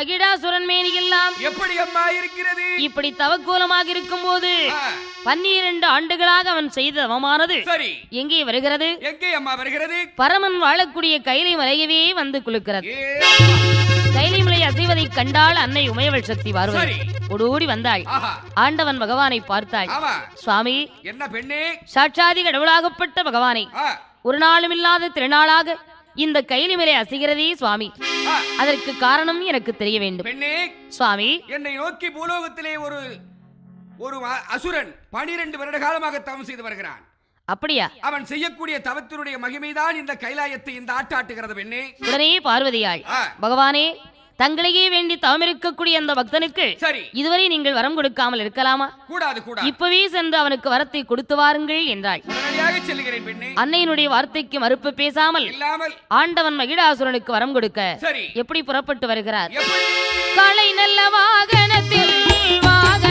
மகிடாசுரன் மேனியெல்லாம் எப்படி அம்மா இருக்கிறது? இப்படி தவக்கோலமாக இருக்கும் போது பன்னிரண்டு ஆண்டுகளாக அவன் செய்த தவமானது சரி. எங்கே வருகிறது? எங்கே அம்மா வருகிறது? பரமன் வாழக்கூடிய கைலை மலையவே வந்து குலுக்கிறது. கைலை மலை அசைவதை கண்டால் அன்னை உமையவள் சக்தி வருவது. ஓடோடி வந்தாள். ஆஹா. ஆண்டவன் பகவானை பார்த்தாள். ஆமா. சுவாமி. என்ன பெண்ணே? சாட்சாதி கடவுளாகப்பட்ட பகவானை. ஒரு நாளும் இல்லாத திருநாளாக இந்த கைலி மேலே அசைகிறதே சுவாமி. அதற்கு காரணம் எனக்கு தெரிய வேண்டும். பெண்ணே சுவாமி. என்னை நோக்கி பூலோகத்திலே ஒரு ஒரு அசுரன் பனிரெண்டு வருட காலமாக தவம் செய்து வருகிறான். அப்படியா? அவன் செய்யக்கூடிய தவத்தினுடைய மகிமைதான் இந்த கைலாயத்தை இந்த ஆட்டாட்டுகிறது பெண்ணே. உடனே பார்வதியாள் ஆ, பகவானே தங்களையே வேண்டி தவம் இருக்கக்கூடிய அந்த பக்தனுக்கு சரி. இதுவரை நீங்கள் வரம் கொடுக்காமல் இருக்கலாமா? இப்பவே சென்று அவனுக்கு வரத்தை கொடுத்து வாருங்கள் என்றாள். அன்னையினுடைய வார்த்தைக்கு மறுப்பு பேசாமல் ஆண்டவன் மகிடாசுரனுக்கு வரம் கொடுக்க சரி. எப்படி புறப்பட்டு வருகிறார்? காலை நல்ல வாகனத்தில் வாகனத்தில்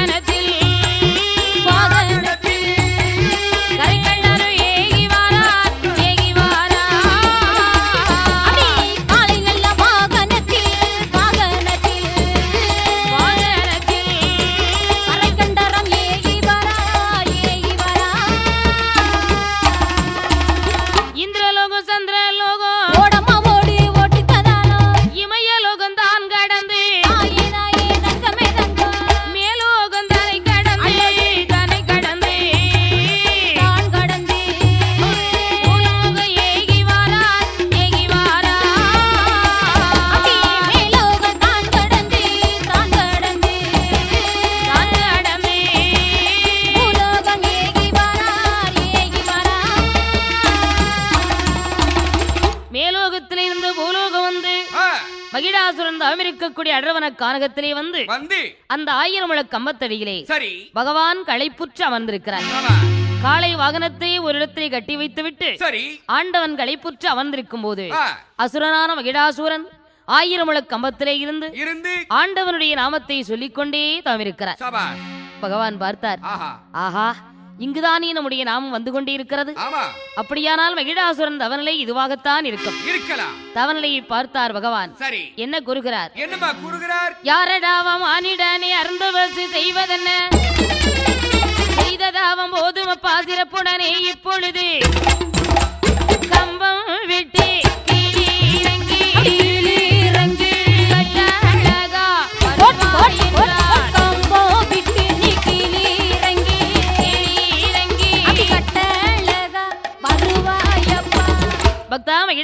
கானகத்திலே வந்து வந்து அந்த ஆயிரம் முழ கம்பத்தடியிலே சரி. பகவான் களைப்புற்று அமர்ந்திருக்கிறார். காளை வாகனத்தை ஒரு இடத்திலே கட்டி வைத்துவிட்டு சரி. ஆண்டவன் களைப்புற்று அமர்ந்திருக்கும் போது அசுரனான மகிடாசுரன் ஆயிரம் முழ கம்பத்திலே இருந்து இருந்து ஆண்டவனுடைய நாமத்தை சொல்லிக்கொண்டே தவம் இருக்கிறார் பகவான் பார்த்தார். ஆஹா. இங்குதானே நம்முடைய நாமம் வந்து கொண்டே இருக்கிறது. அப்படியானால் மகிடாசுரன் தவநிலை இதுவாகத்தான் இருக்கும். இருக்கலாம். தவநிலையை பார்த்தார் பகவான். சரி. என்ன கூறுகிறார்? என்னம்மா கூறுகிறார்? யாரடாவம் ஆனிடனே அருந்தவசு செய்வதென்ன? செய்ததாவம் போதுமப்பா சிறப்புடனே இப்பொழுது.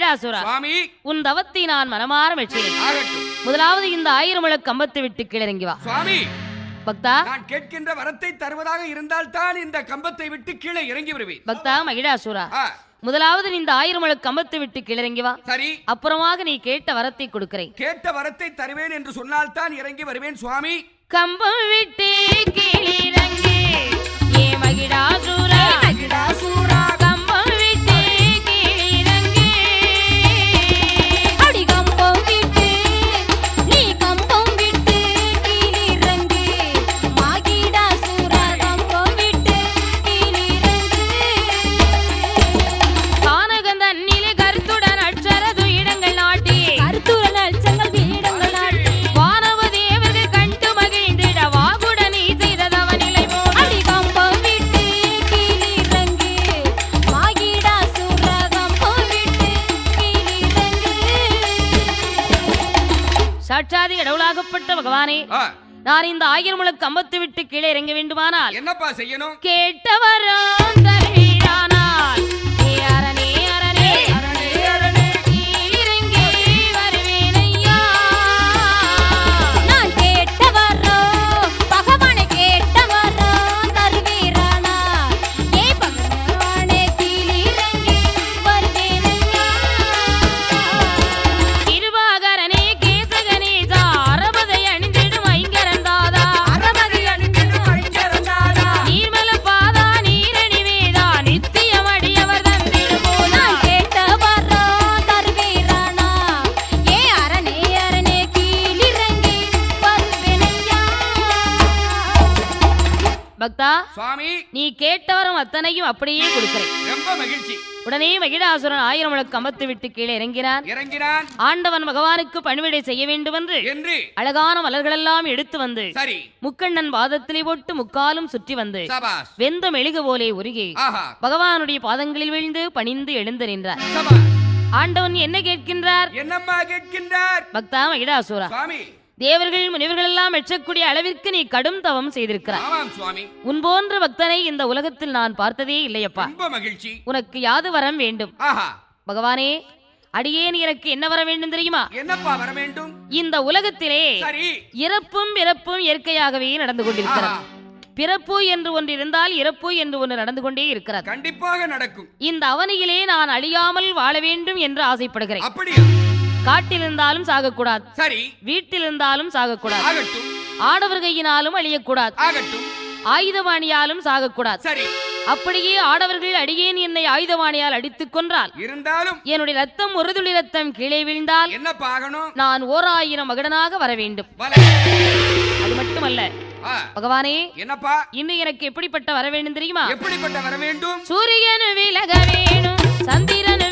மகிடாசுரா சுவாமி. உன் தவத்தை நான் மனமாற ஆகட்டும். முதலாவது இந்த ஆயிரம் முழ கம்பத்தை விட்டு கீழிறங்கி வா. சுவாமி. பக்தா. நான் கேட்கின்ற வரத்தை தருவதாக இருந்தால் தான் இந்த கம்பத்தை விட்டு கீழே இறங்கி வருவேன் பக்தா மகிடாசுரா ஆ, முதலாவது இந்த ஆயிரம் முழ கம்பத்தை விட்டு கீழிறங்கி வா. சரி. அப்புறமாக நீ கேட்ட வரத்தை கொடுக்கிறேன். கேட்ட வரத்தை தருவேன் என்று சொன்னால் தான் இறங்கி வருவேன் சுவாமி. கம்பம் விட்டு கீழிறங்கி வேண்டுமானால் என்னப்பா செய்யணும்? கேட்டவரும் உடனே மகிழாசுரன் ஆயிரம் விளக்கு அமர்த்து விட்டு கீழே இறங்கினான். இறங்கினான். ஆண்டவன் பகவானுக்கு பணிவிடை செய்ய வேண்டும் என்று. என்று அழகான மலர்களெல்லாம் எடுத்து வந்து சரி. முக்கண்ணன் பாதத்திலே போட்டு முக்காலும் சுற்றி வந்து வெந்த மெழுகு போலே உருகி பகவானுடைய பாதங்களில் விழுந்து பணிந்து எழுந்து நின்றார். ஆண்டவன் என்ன கேட்கின்றார்? என்னம்மா கேட்கின்றார்? பக்தா மகிழாசுரா சுவாமி. தேவர்கள் முனிவர்கள் எல்லாம் மெச்சக்கூடிய அளவிற்கு நீ கடும் தவம் செய்திருக்கிறாய். உன் போன்ற பக்தனை இந்த உலகத்தில் நான் பார்த்ததே இல்லையப்பா. மகிழ்ச்சி. உனக்கு யாது வரம் வேண்டும்? பகவானே அடியேன் எனக்கு என்ன வர வேண்டும் தெரியுமா? என்னப்பா வர வேண்டும்? இந்த உலகத்திலே இறப்பும் பிறப்பும் இயற்கையாகவே நடந்து கொண்டிருக்கிறது. பிறப்பு என்று ஒன்று இருந்தால் இறப்பு என்று ஒன்று நடந்து கொண்டே இருக்கிறது. கண்டிப்பாக நடக்கும். இந்த அவனியிலே நான் அழியாமல் வாழ வேண்டும் என்று ஆசைப்படுகிறேன். அப்படியா? காட்டில் இருந்தாலும் சாகக்கூடாது. சரி. வீட்டில் இருந்தாலும் சாகக்கூடாது. ஆகட்டும். ஆடவர் கையினாலும் அழியக்கூடாது. ஆகட்டும். ஆயுதபாணியாலும் சாகக்கூடாது. சரி. அப்படியே ஆடவர்கள் அடியேன் என்னை ஆயுதபாணியால் அடித்துக் கொன்றால். இருந்தாலும். என்னுடைய ரத்தம் ஒரு துளி ரத்தம் கீழே வீழ்ந்தால். என்னப்பா ஆகணும் நான் ஓர் ஆயிரம் மகடனாக வர வேண்டும். அது மட்டுமல்ல. பகவானே என்னப்பா? இன்னும் எனக்கு எப்படிப்பட்ட வர வேண்டும் தெரியுமா? எப்படிப்பட்ட வர வேண்டும் சூரியனு விலக வேணும் சந்திரனு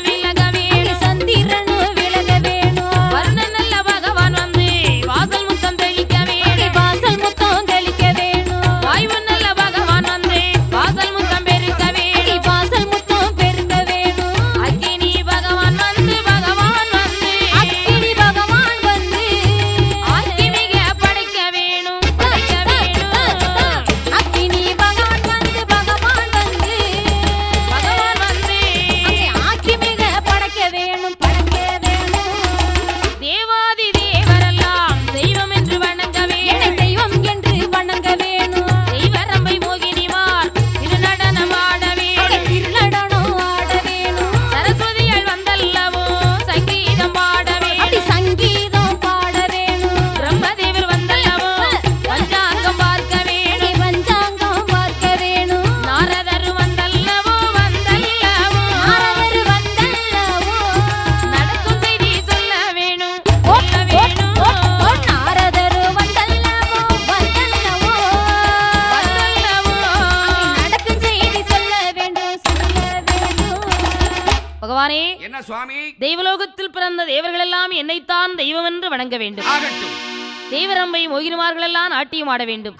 தேவரம்பை மோகினிமார்களெல்லாம் நாட்டியம் ஆட வேண்டும்.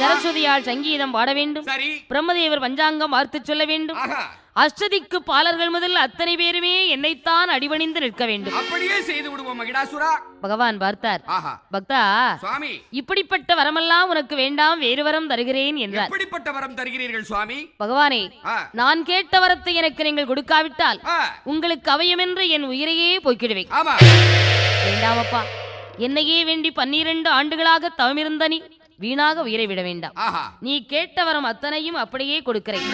சரஸ்வதியால் சங்கீதம் பாட வேண்டும். பிரம்மதேவர் பஞ்சாங்கம் வார்த்து சொல்ல வேண்டும். அஷ்டதிக்கு பாலர்கள் முதல் அத்தனை பேருமே என்னைத்தான் அடிபணிந்து நிற்க வேண்டும். அப்படியே செய்து விடுவோம் மகிடாசுரா. பகவான் பார்த்தார். பக்தா சுவாமி. இப்படிப்பட்ட வரமெல்லாம் உனக்கு வேண்டாம் வேறு வரம் தருகிறேன் என்றார். எப்படிப்பட்ட வரம் தருகிறீர்கள் சுவாமி? பகவானே நான் கேட்ட வரத்தை எனக்கு நீங்கள் கொடுக்காவிட்டால் உங்களுக்கு அவயமென்று என் உயிரையே போக்கிடுவேன். ஆமா. வேண்டாமப்பா என்னையே வேண்டி பன்னிரண்டு ஆண்டுகளாக தவமிருந்த நீ வீணாக உயிரை விட வேண்டாம் நீ கேட்ட வரம் அத்தனையும் அப்படியே கொடுக்கிறேன்.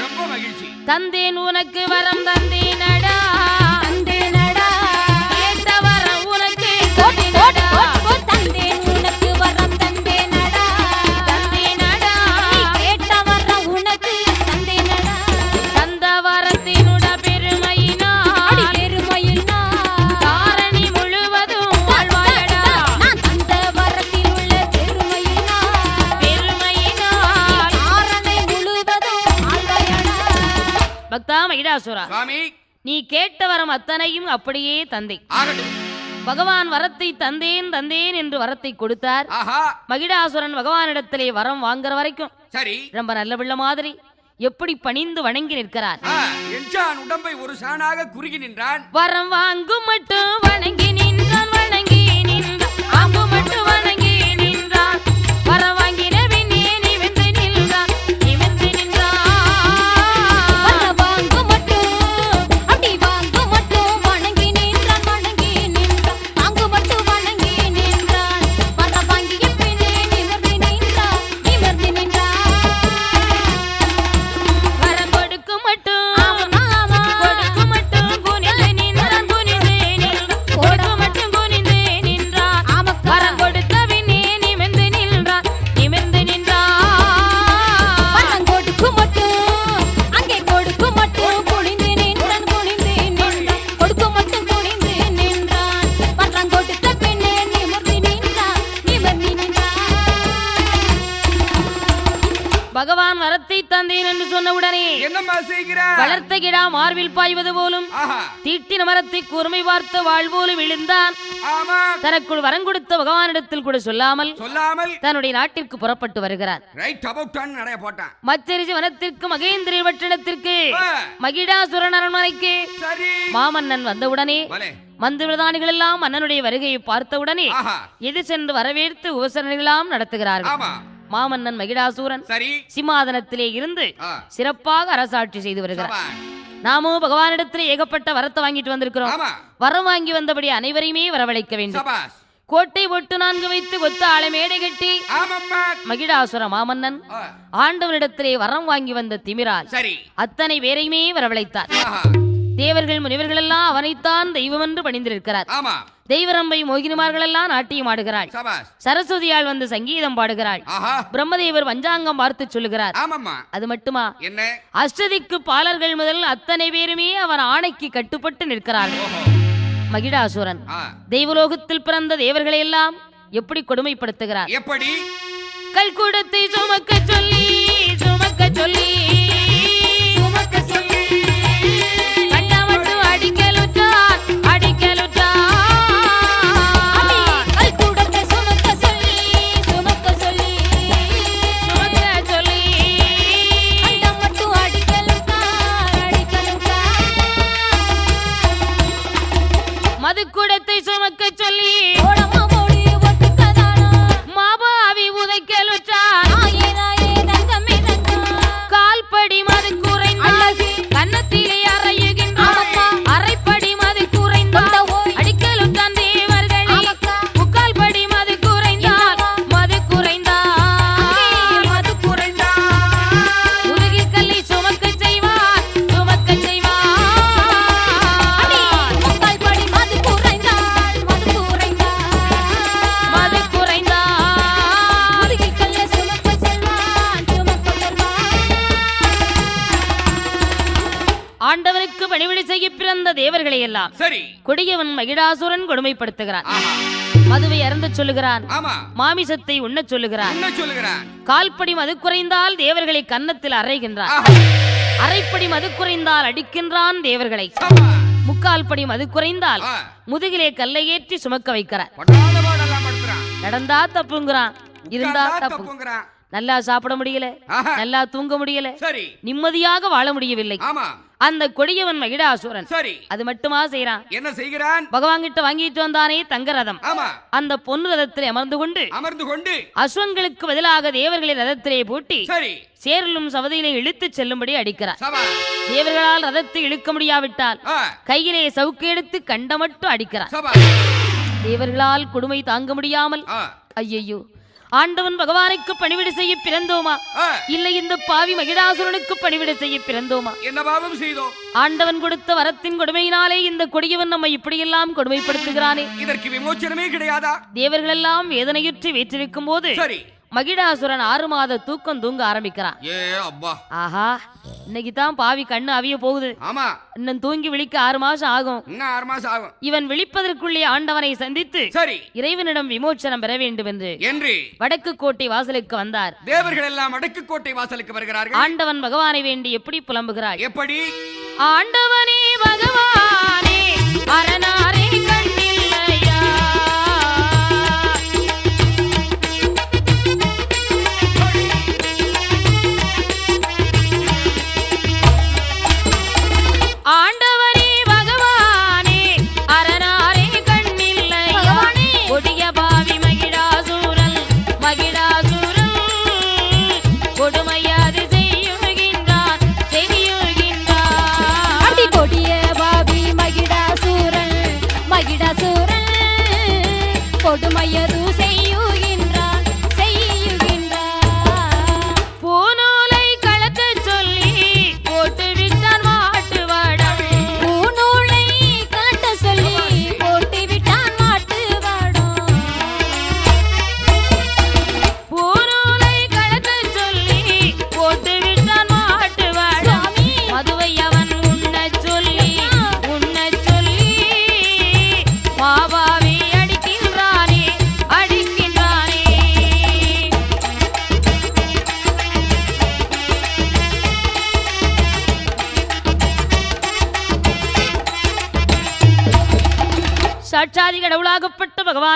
தந்தேன் உனக்கு வரம் தந்தேனடா தந்தேனடா மகிடாசுரா சுவாமி. நீ கேட்ட வரம் அத்தனையும் அப்படியே தந்தை பகவான் வரத்தை தந்தேன் தந்தேன் என்று வரத்தை கொடுத்தார். மகிடாசுரன் பகவானிடத்திலே வரம் வாங்குற வரைக்கும். சரி. ரொம்ப நல்ல பிள்ளை மாதிரி. எப்படி பணிந்து வணங்கி நிற்கிறார்? ஆ, என்ஜான் உடம்பை ஒரு சாணாக குறுகி நின்றான். வரம் வாங்கும் மட்டும் வணங்கி நின்றான். பகவானிடத்தில் கூட சொல்லாமல் சொல்லாமல் தன்னுடைய நாட்டிற்கு புறப்பட்டு வருகிறார். ரைட் அபவுட் டான் நடைய போட்டான். மச்சரிசி வனத்திற்கு மகேந்திர பட்டணத்திற்கு ஆ, மகிடாசுரன் அரண்மனைக்கு சரி. மாமன்னன் வந்தவுடனே மந்திரதானிகள் எல்லாம் மன்னனுடைய வருகையை பார்த்தவுடனே எது சென்று வரவேற்று உபசரணைகளாம் நடத்துகிறார்கள். மாமன்னன் மகிடாசூரன் சரி. சிம்மாதனத்திலே இருந்து சிறப்பாக அரசாட்சி செய்து வருகிறார். நாமும் பகவானிடத்தில் ஏகப்பட்ட வரத்தை வாங்கிட்டு வந்திருக்கிறோம். வரம் வாங்கி வந்தபடி அனைவரையுமே வரவழைக்க வேண்டும். கோட்டை ஒட்டு நான்கு வைத்து கொத்த ஆளை மேடை கட்டி மகிடாசுர மாமன்னன் ஆண்டவனிடத்திலே வரம் வாங்கி வந்த திமிரால் சரி. அத்தனை பேரையுமே வரவழைத்தார். தேவர்கள் முனிவர்கள் எல்லாம் அவனைத்தான் தெய்வம் என்று பணிந்திருக்கிறார் தெய்வரம்பை மோகினிமார்கள் எல்லாம் நாட்டியம் ஆடுகிறாள். சரஸ்வதியால் வந்து சங்கீதம் பாடுகிறாள். பிரம்மதேவர் பஞ்சாங்கம் பார்த்து சொல்லுகிறார். அது மட்டுமா? என்ன? அஷ்டதிக்கு பாலர்கள் முதல் அத்தனை பேருமே அவன் ஆணைக்கு கட்டுப்பட்டு நிற்கிறார்கள். ஆ, தெய்வலோகத்தில் பிறந்த தேவர்களை எல்லாம் எப்படி கொடுமைப்படுத்துகிறார்? எப்படி? கல்குடத்தை சுமக்க சொல்லி சுமக்க சொல்லி சுமக்க மகிடாசுரன் கொடுமைப்படுத்துகிறான். மதுவை அருந்த சொல்லுகிறான். மாமிசத்தை உண்ணச் சொல்லுகிறான். கால்படி மது குறைந்தால் தேவர்களை கன்னத்தில் அறைகின்றான். அரைப்படி மது குறைந்தால் அடிக்கின்றான் தேவர்களை. முக்கால் படி மது குறைந்தால் முதுகிலே கல்லை ஏற்றி சுமக்க படுத்துறான் நடந்தா தப்புங்கிறான். இருந்தா தப்புங்கிறான். நல்லா சாப்பிட முடியல. நல்லா தூங்க முடியல. சரி. நிம்மதியாக வாழ முடியவில்லை. ஆமா. அந்த கொடியவன் மகிடாசுரன் சரி. அது மட்டுமா செய்றான்? என்ன செய்கிறான்? பகவான் கிட்ட வாங்கிட்டு வந்தானே தங்க ரதம். அந்த பொன்னு ரதத்தில் அமர்ந்து கொண்டு அமர்ந்து கொண்டு. அஸ்வங்களுக்கு பதிலாக தேவர்களை ரதத்திலே பூட்டி சரி. சேரலும் சவதியிலே இழுத்துச் செல்லும்படி அடிக்கிறார். தேவர்களால் ரதத்தை இழுக்க முடியாவிட்டால் கையிலே சவுக்கு எடுத்து கண்ட மட்டும் அடிக்கிறார் தேவர்களால் கொடுமை தாங்க முடியாமல் ஐயையோ ஆண்டவன் பகவானுக்கு பணிவிடை செய்ய பிறந்தோமா? இல்லை இந்த பாவி மகிடாசுரனுக்கு பணிவிடை செய்ய பிறந்தோமா? என்ன பாவம் செய்தோம்? ஆண்டவன் கொடுத்த வரத்தின் கொடுமையினாலே இந்த கொடியவன் நம்மை இப்படியெல்லாம் கொடுமைப்படுத்துகிறானே. இதற்கு விமோச்சனமே கிடையாதா? தேவர்களெல்லாம் வேதனையுற்று வீற்றிருக்கும் போது சரி. மகிடாசுரன் ஆறு மாத தூக்கம் தூங்க ஆரம்பிக்கிறான். ஏ அப்பா. ஆஹா இன்னைக்கு தான் பாவி கண்ணு அவிய போகுது. ஆமா. இன்னும் தூங்கி விழிக்க ஆறு மாசம் ஆகும். இன்னும் ஆறு மாசம் ஆகும். இவன் விழிப்பதற்குள்ளே ஆண்டவனை சந்தித்து சரி. இறைவனிடம் விமோச்சனம் பெற வேண்டும் என்று என்று வடக்கு கோட்டை வாசலுக்கு வந்தார். தேவர்கள் எல்லாம் வடக்குக்கோட்டை வாசலுக்கு வருகிறார்கள். ஆண்டவன் பகவானை வேண்டி எப்படி புலம்புகிறாய்? எப்படி? ஆண்டவனே பகவானே அரணாரே seduce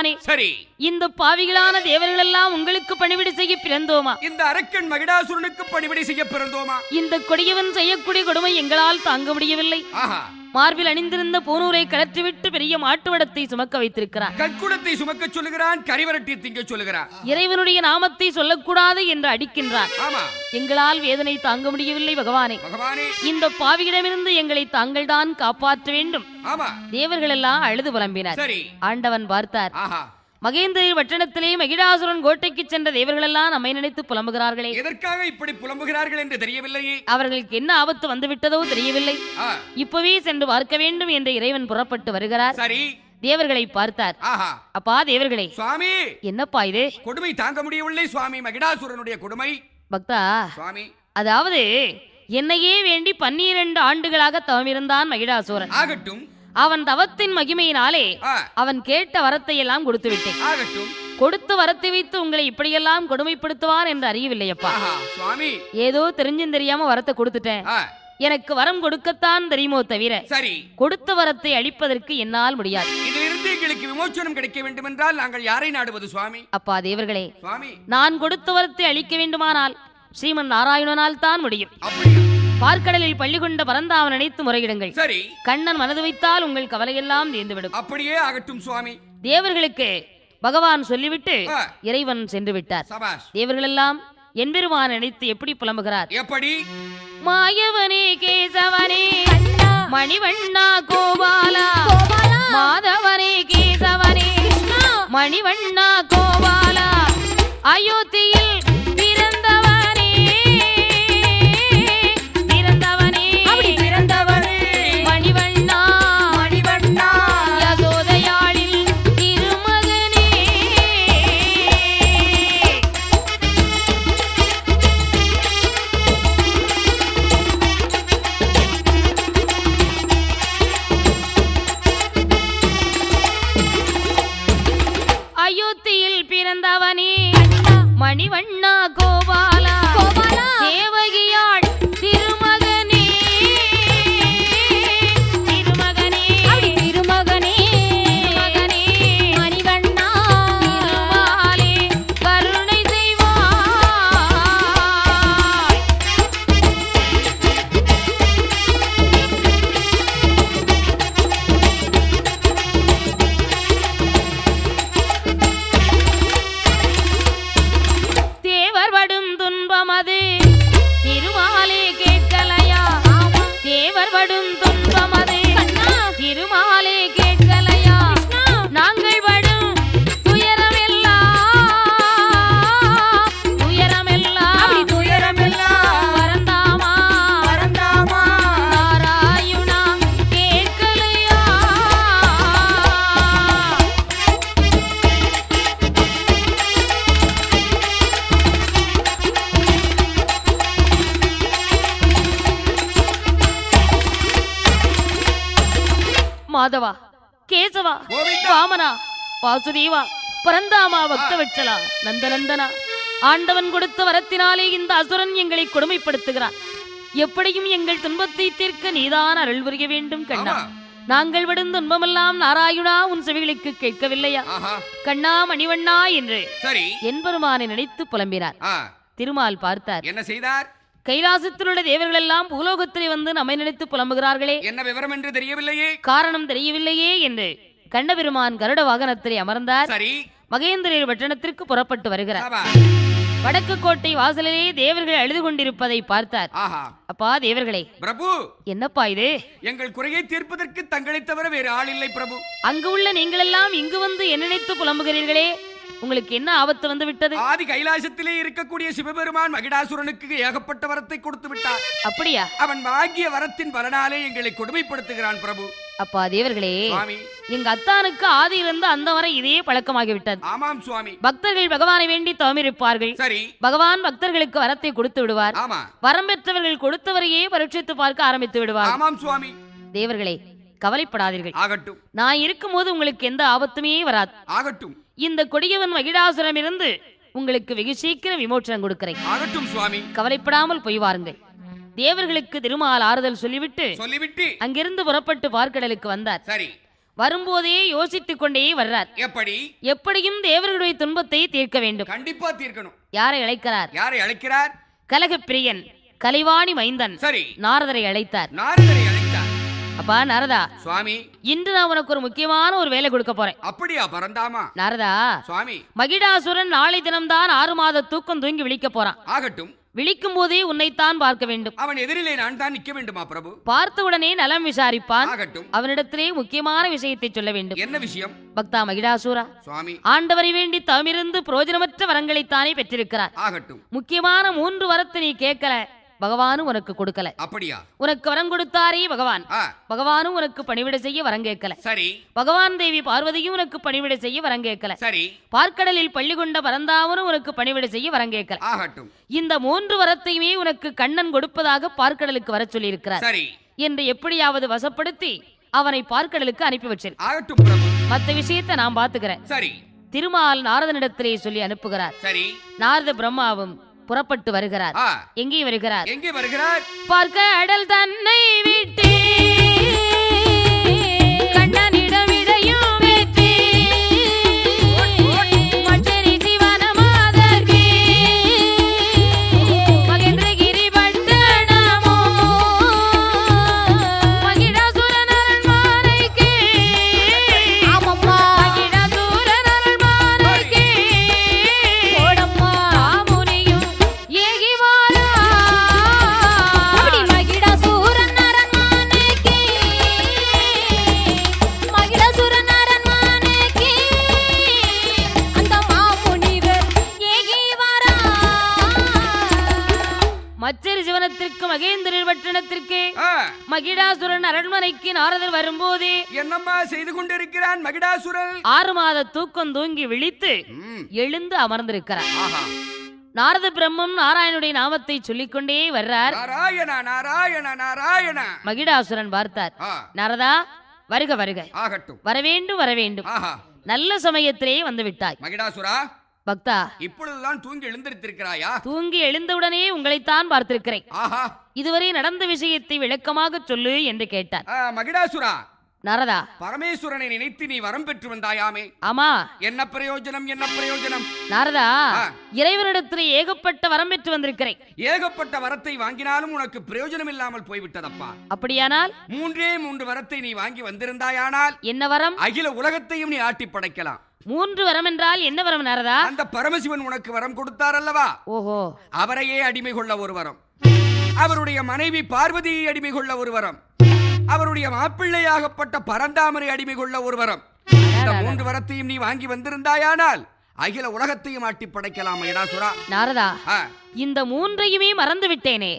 பகவானே சரி. இந்த பாவிகளான தேவர்கள் எல்லாம் உங்களுக்கு பணிவிடை செய்ய பிறந்தோமா? இந்த அரக்கன் மகிடாசுரனுக்கு பணிவிடை செய்ய பிறந்தோமா? இந்த கொடியவன் செய்யக்கூடிய கொடுமை எங்களால் தாங்க முடியவில்லை. ஆஹா. மார்பில் அணிந்திருந்த பூனூரை கலற்றிவிட்டு பெரிய மாட்டு வடத்தை சுமக்க வைத்திருக்கிறார். கற்குடத்தை சுமக்க சொல்லுகிறான் கரிவரட்டி திங்க சொல்லுகிறான். இறைவனுடைய நாமத்தை சொல்லக்கூடாது என்று அடிக்கின்றான் ஆமா. எங்களால் வேதனை தாங்க முடியவில்லை பகவானே. இந்த பாவியிடமிருந்து எங்களை தாங்கள்தான் காப்பாற்ற வேண்டும். தேவர்கள் எல்லாம் அழுது புலம்பினார். ஆண்டவன் பார்த்தார். ஆஹா. மகேந்திர வட்டணத்திலே மகிடாசுரன் கோட்டைக்கு சென்ற தேவர்களெல்லாம் நம்மை நினைத்து புலம்புகிறார்களே. எதற்காக இப்படி புலம்புகிறார்கள் என்று தெரியவில்லையே? அவர்களுக்கு என்ன ஆபத்து வந்து விட்டதோ தெரியவில்லை இப்பவே சென்று பார்க்க வேண்டும் என்று இறைவன் புறப்பட்டு வருகிறார். சரி. தேவர்களை பார்த்தார். அப்பா தேவர்களே. சுவாமி! என்னப்பா இது? கொடுமை தாங்க முடியவில்லை சுவாமி. மகிடாசுரனுடைய கொடுமை. பக்தா சுவாமி. அதாவது என்னையே வேண்டி பன்னிரண்டு ஆண்டுகளாக தவமிருந்தான் மகிடாசுரன் ஆகட்டும். அவன் தவத்தின் மகிமையினாலே அவன் கேட்ட வரத்தை எல்லாம் கொடுத்து விட்டேன் கொடுத்து வரத்தை வைத்து உங்களை இப்படியெல்லாம் கொடுமைப்படுத்துவான் என்று அறியவில்லையப்பா. சுவாமி. ஏதோ தெரிஞ்சும் தெரியாம வரத்தை கொடுத்துட்டேன். எனக்கு வரம் கொடுக்கத்தான் தெரியுமோ தவிர சரி. கொடுத்த வரத்தை அளிப்பதற்கு என்னால் முடியாது. இதிலிருந்து எங்களுக்கு விமோச்சனம் கிடைக்க வேண்டும் என்றால் நாங்கள் யாரை நாடுவது சுவாமி? அப்பா தேவர்களே சுவாமி. நான் கொடுத்த வரத்தை அளிக்க வேண்டுமானால் ஸ்ரீமன் நாராயணனால் தான் முடியும். அப்படியா? பார்க்கடலில் பள்ளி கொண்ட பரந்தாவன் நினைத்து முறையிடுங்கள். சரி. கண்ணன் மனது வைத்தால் உங்கள் கவலையெல்லாம் தீர்ந்துவிடும். அப்படியே ஆகட்டும் சுவாமி. தேவர்களுக்கு பகவான் சொல்லிவிட்டு இறைவன் சென்று விட்டார். சபாஷ். தேவர்களெல்லாம் என்பெருமான் நினைத்து எப்படி புலம்புகிறார்? எப்படி? மாயவனே கேசவனே கண்ணா. மணிவண்ணா கோபாலா. மாதவனே கேசவனே கிருஷ்ணா. மணிவண்ணா கோபாலா. கோவிந்தா. வாமனா வாசுதேவா பரந்தாமா பக்தவட்சலா நந்தநந்தனா ஆண்டவன் கொடுத்த வரத்தினாலே இந்த அசுரன் எங்களை கொடுமைப்படுத்துகிறான் எப்படியும் எங்கள் துன்பத்தை தீர்க்க நீதான் அருள் புரிய வேண்டும் கண்ணா. நாங்கள் விடும் துன்பமெல்லாம் நாராயணா உன் செவிகளுக்கு கேட்கவில்லையா கண்ணா மணிவண்ணா என்று என்பெருமானை நினைத்து புலம்பினார் திருமால் பார்த்தார் என்ன செய்தார் கைலாசத்தில் உள்ள தேவர்கள் எல்லாம் பூலோகத்திலே வந்து நம்மை நினைத்து புலம்புகிறார்களே. என்ன விவரம் என்று தெரியவில்லையே? காரணம் தெரியவில்லையே என்று கண்டபெருமான் கருட வாகனத்திலே அமர்ந்தார். சரி. மகேந்திரர் பட்டணத்திற்கு புறப்பட்டு வருகிறார். வடக்கு கோட்டை வாசலிலே தேவர்கள் அழுது கொண்டிருப்பதை பார்த்தார். அப்பா தேவர்களே. பிரபு. என்னப்பா இது? எங்கள் குறையை தீர்ப்பதற்கு தங்களை தவிர வேறு ஆள் இல்லை பிரபு. அங்கு உள்ள நீங்களெல்லாம் இங்கு வந்து என்ன நினைத்து புலம்புகிறீர்களே? உங்களுக்கு என்ன ஆபத்து வந்து விட்டது? ஆதி கைலாசத்திலே இருக்கக்கூடிய சிவபெருமான் மகிடாசுரனுக்கு ஏகப்பட்ட வரத்தை கொடுத்து விட்டார். அப்படியா? அவன் வாங்கிய வரத்தின் பலனாலே எங்களை கொடுமைப்படுத்துகிறான் பிரபு. அப்பா தேவர்களே எங்க அத்தானுக்கு ஆதி இருந்து அந்த வரை இதே பழக்கமாகி விட்டது ஆமாம் சுவாமி. பக்தர்கள் பகவானை வேண்டி தவமிருப்பார்கள். சரி. பகவான் பக்தர்களுக்கு வரத்தை கொடுத்து விடுவார். வரம் பெற்றவர்கள் கொடுத்தவரையே பரீட்சித்து பார்க்க ஆரம்பித்து விடுவார். ஆமாம் சுவாமி. தேவர்களே கவலைப்படாதீர்கள். ஆகட்டும். நான் இருக்கும்போது உங்களுக்கு எந்த ஆபத்துமே வராது. ஆகட்டும். இந்த கொடியவன் மகிடாசுரம் இருந்து உங்களுக்கு வெகு சீக்கிரம் விமோச்சனம் கொடுக்கிறேன். ஆகட்டும் சுவாமி. கவலைப்படாமல் போய் வாருங்கள். தேவர்களுக்கு திருமால் ஆறுதல் சொல்லிவிட்டு சொல்லிவிட்டு அங்கிருந்து புறப்பட்டு பார்க்கடலுக்கு வந்தார். சரி. வரும்போதே யோசித்துக் கொண்டே வர்றார். எப்படி? எப்படியும் தேவர்களுடைய துன்பத்தை தீர்க்க வேண்டும். கண்டிப்பா தீர்க்கணும். யாரை அழைக்கிறார்? யாரை அழைக்கிறார்? கலகப்பிரியன் கலைவாணி மைந்தன் சரி. நாரதரை அழைத்தார். நாரதரை அழைத்தார். அப்பா நாரதா. சுவாமி. இன்று நான் உனக்கு ஒரு முக்கியமான ஒரு வேலை கொடுக்க போறேன். அப்படியா பரந்தாமா? நாரதா. சுவாமி. மகிடாசுரன் நாளை தினம்தான் ஆறு மாத தூக்கம் தூங்கி விழிக்க போறான். ஆகட்டும். விழிக்கும் போதே உன்னைத்தான் பார்க்க வேண்டும். அவன் எதிரிலே நான் தான் நிக்க வேண்டுமா பிரபு? பார்த்தவுடனே நலம் விசாரிப்பான். ஆகட்டும். அவனிடத்திலே முக்கியமான விஷயத்தை சொல்ல வேண்டும். என்ன விஷயம்? பக்தா மகிடாசூரா. சுவாமி. ஆண்டவரை வேண்டி தவமிருந்து பிரயோஜனமற்ற வரங்களைத்தானே பெற்றிருக்கிறார். ஆகட்டும். முக்கியமான மூன்று வரத்தை நீ கேட்கல பகவானும் உனக்கு கொடுக்கல. அப்படியா? உனக்கு வரம் கொடுத்தாரே பகவான். பகவானும் உனக்கு பணிவிட செய்ய வரம் கேட்கல. சரி. பகவான் தேவி பார்வதியும் உனக்கு பணிவிட செய்ய வரம் கேட்கல. சரி. பார்க்கடலில் பள்ளி கொண்ட பரந்தாவனும் உனக்கு பணிவிட செய்ய வரம் கேட்கல. ஆகட்டும். இந்த மூன்று வரத்தையுமே உனக்கு கண்ணன் கொடுப்பதாக பார்க்கடலுக்கு வர சொல்லியிருக்கிறார். சரி. என்று எப்படியாவது வசப்படுத்தி அவனை பார்க்கடலுக்கு அனுப்பி வச்சிரு. ஆகட்டும் பிரபு. மத்த விஷயத்தை நான் பாத்துக்கிறேன் சரி. திருமால் நாரதனிடத்திலே சொல்லி அனுப்புகிறார். சரி. நாரத பிரம்மாவும் புறப்பட்டு வருகிறார். எங்கே வருகிறார். எங்கே வருகிறார்? பார்க்க அடல் தன்னை விட்டு மற்றொரு சிவனத்திற்கு மகேந்திரர் பட்டணத்திற்கு. மகிடாசுரன் அரண்மனைக்கு நாரதர் வரும்போது. என்னம்மா செய்து கொண்டிருக்கிறான் மகிடாசுரன் ஆறு மாத தூக்கம் தூங்கி விழித்து எழுந்து அமர்ந்திருக்கிறார். நாரத பிரம்மம் நாராயணுடைய நாமத்தை சொல்லிக்கொண்டே வர்றார். நாராயண நாராயண நாராயண. மகிடாசுரன் பார்த்தார். நாரதா வருக வருக. ஆகட்டும். வரவேண்டும் வரவேண்டும். நல்ல சமயத்திலே வந்து விட்டாய். மகிடாசுரா பக்தா இப்பொழுதுதான் தூங்கி எழுந்திருத்திருக்கிறாயா? தூங்கி எழுந்தவுடனே உங்களைத்தான் பார்த்திருக்கிறேன். ஆஹா. இதுவரை நடந்த விஷயத்தை விளக்கமாக சொல்லு என்று கேட்டார். ஆ, மகிடாசுரா நாரதா பரமேஸ்வரனை நினைத்து நீ வரம் பெற்று வந்தாயாமே. ஆமா. என்ன பிரயோஜனம் என்ன பிரயோஜனம்? நாரதா. இறைவனிடத்தில் ஏகப்பட்ட வரம் பெற்று வந்திருக்கிறேன். ஏகப்பட்ட வரத்தை வாங்கினாலும் உனக்கு பிரயோஜனம் இல்லாமல் போய்விட்டதப்பா. அப்படியானால்? மூன்றே மூன்று வரத்தை நீ வாங்கி வந்திருந்தாயானால் என்ன வரம்? அகில உலகத்தையும் நீ ஆட்டி படைக்கலாம். மூன்று வரம் என்றால் என்ன வரம் நாரதா? அந்த பரமசிவன் உனக்கு வரம் கொடுத்தார் அல்லவா ஓஹோ. அவரையே அடிமை கொள்ள ஒரு வரம். அவருடைய மனைவி பார்வதியை அடிமை கொள்ள ஒரு வரம். அவருடைய மாப்பிள்ளையாகப்பட்ட பரந்தாமரை அடிமை கொள்ள ஒரு வரம். இந்த மூன்று வரத்தையும் நீ வாங்கி வந்திருந்தாயானால் அகில உலகத்தையும் ஆட்டி படைக்கலாம் நாரதா இந்த மூன்றையுமே மறந்து விட்டேனே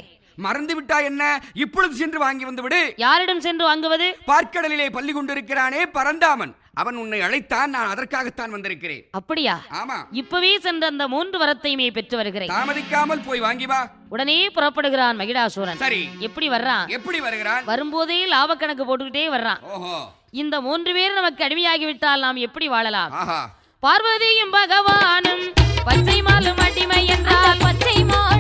மறந்து விட்டா என்ன? இப்பொழுது சென்று வாங்கி வந்து விடு யாரிடம் சென்று வாங்குவது? பார்க்கடலிலே பள்ளி கொண்டிருக்கிறானே பரந்தாமன். அவன் உன்னை அழைத்தான் நான் அதற்காகத்தான் வந்திருக்கிறேன். அப்படியா? ஆமா. இப்பவே சென்று அந்த மூன்று வரத்தையுமே பெற்று வருகிறேன். தாமதிக்காமல் போய் வாங்கி வா. உடனே புறப்படுகிறான் மகிடாசூரன் சரி. எப்படி வர்றான்? எப்படி வருகிறான்? வரும்போதே லாப கணக்கு போட்டுக்கிட்டே வர்றான். ஓஹோ. இந்த மூன்று பேர் நமக்கு அடிமையாகிவிட்டால் நாம் எப்படி வாழலாம்? பார்வதியும் பகவானும் பச்சை மாலும் அடிமை என்றால் பச்சை மாளும்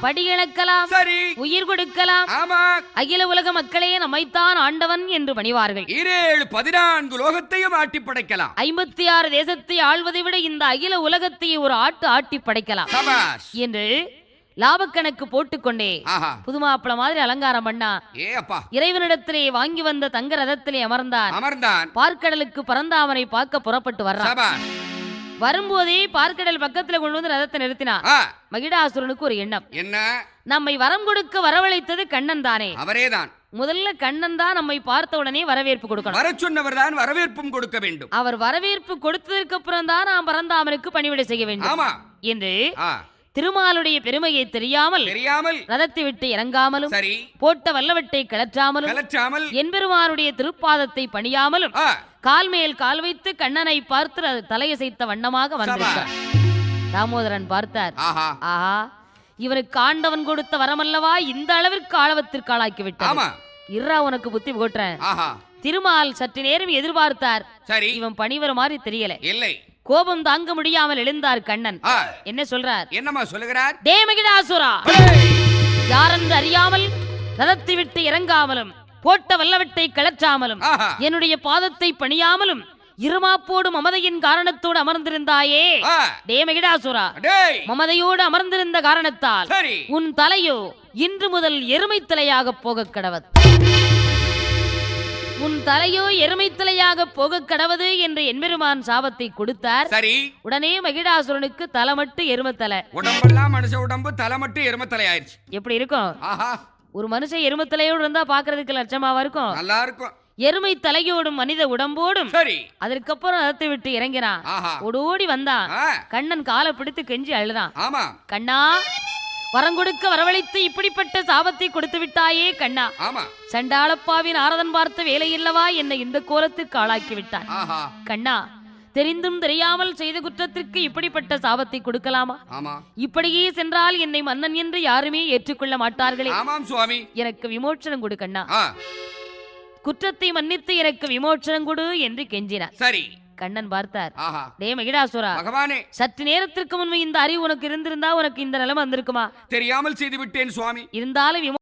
படி இழக்கலாம் சரி. உயிர் கொடுக்கலாம் ஆமா. அகில உலக மக்களே நம்மைத்தான் ஆண்டவன் என்று பணிவார்கள் ஈரேழு பதினான்கு லோகத்தையும் ஆட்டி படைக்கலாம். ஐம்பத்தி ஆறு தேசத்தை ஆள்வதை விட இந்த அகில உலகத்தையே ஒரு ஆட்டு ஆட்டி படைக்கலாம். என்று லாபக்கணக்கு போட்டுக்கொண்டே புதுமாப்பிள மாதிரி அலங்காரம் பண்ணா ஏ அப்பா. இறைவனிடத்திலே வாங்கி வந்த தங்க ரதத்திலே அமர்ந்தான். அமர்ந்தான். பார்க்கடலுக்கு பரந்தாமனை பார்க்க புறப்பட்டு வர்றான். வரும்போதே பார்க்கடல் பக்கத்துல கொண்டு வந்து ரதத்தை நிறுத்தினான் ஆ. மகிடாசுரனுக்கு ஒரு எண்ணம். என்ன? நம்மை வரம் கொடுக்க வரவழைத்தது கண்ணன் தானே. அவரேதான். முதல்ல கண்ணன் தான் நம்மை பார்த்த உடனே வரவேற்பு கொடுக்கணும். வர சொன்னவர் தான் வரவேற்பும் கொடுக்க வேண்டும். அவர் வரவேற்பு கொடுத்ததற்கு அப்புறம் தான் நாம் பரந்தாமனுக்கு பணிவிடை செய்ய வேண்டும். ஆமா. என்று திருமாலுடைய பெருமையை தெரியாமல் தெரியாமல் ரதத்தை விட்டு இறங்காமலும் சரி. போட்ட வல்லவட்டை கிளற்றாமலும் கலற்றாமல் என்பெருமானுடைய திருப்பாதத்தை பணியாமலும் கால் மேல் கால் வைத்து கண்ணனை பார்த்து அது தலையசைத்த வண்ணமாக வந்திருக்கிறார் தாமோதரன் பார்த்தார். ஆஹா. இவனுக்கு ஆண்டவன் கொடுத்த வரமல்லவா இந்த அளவிற்கு ஆழவத்திற்கு ஆளாக்கி விட்டான் இருறா உனக்கு புத்தி போட்டுறேன் திருமால் சற்று நேரம் எதிர்பார்த்தார். சரி. இவன் பணிவர மாதிரி தெரியல. இல்லை. கோபம் தாங்க முடியாமல் எழுந்தார் கண்ணன். என்ன சொல்றார்? என்னம்மா சொல்லுகிறார்? தேமகிடாசுரா யாரென்று அறியாமல் ரதத்தை விட்டு இறங்காமலும் போட்ட வல்லவட்டை கிளற்றாமலும் ஆஹா. என்னுடைய பாதத்தை பணியாமலும் இருமாப்போடு மமதையின் காரணத்தோடு அமர்ந்திருந்தாயே. ஆ. தேமகிடாசுரா டேய். மமதையோடு அமர்ந்திருந்த காரணத்தால் உன் தலையோ இன்று முதல் எருமை தலையாக போகக் கடவது. உன் தலையோ எருமை தலையாக போகக் கடவது என்று எம்பெருமான் சாபத்தை கொடுத்தார். சரி. உடனே மகிடாசுரனுக்கு தலை மட்டும் எருமை தலை உடம்பெல்லாம் மனுஷ உடம்பு தலை மட்டும் எருமத்தலை ஆயிடுச்சு. எப்படி இருக்கும்? ஆஹா. ஒரு மனுஷன் எருமை தலையோடு இருந்தா பாக்குறதுக்கு லட்சமாவா இருக்கும்? நல்லா இருக்கும் எருமை தலையோடும் மனித உடம்போடும் சரி. அதற்கப்புறம் ரதத்தை விட்டு இறங்கினான். ஓடோடி வந்தான். கண்ணன் காலை பிடித்து கெஞ்சி அழுதான். ஆமா. கண்ணா வரங்கொடுக்க வரவழைத்து இப்படிப்பட்ட சாபத்தை கொடுத்து விட்டாயே கண்ணா. ஆமா. சண்டாளப்பாவின் ஆரதன் பார்த்த வேலையில்லவா என்னை இந்த கோலத்துக்கு ஆளாக்கி விட்டான். கண்ணா தெரிந்தும் தெரியாமல் செய்த குற்றத்திற்கு இப்படிப்பட்ட சாபத்தை கொடுக்கலாமா? ஆமா. இப்படியே சென்றால் என்னை மன்னன் என்று யாருமே ஏற்றுக்கொள்ள மாட்டார்களே. ஆமாம் சுவாமி. எனக்கு விமோச்சனம் கொடு கண்ணா. ஆ. குற்றத்தை மன்னித்து எனக்கு விமோச்சனம் கொடு என்று கெஞ்சினார். சரி. கண்ணன் பார்த்தார். டே மகிடாசுரா பகவானே. சற்று நேரத்திற்கு முன்பு இந்த அறிவு உனக்கு இருந்திருந்தா உனக்கு இந்த நிலைமை வந்திருக்குமா? தெரியாமல் செய்து விட்டேன் சுவாமி. இருந்தாலும்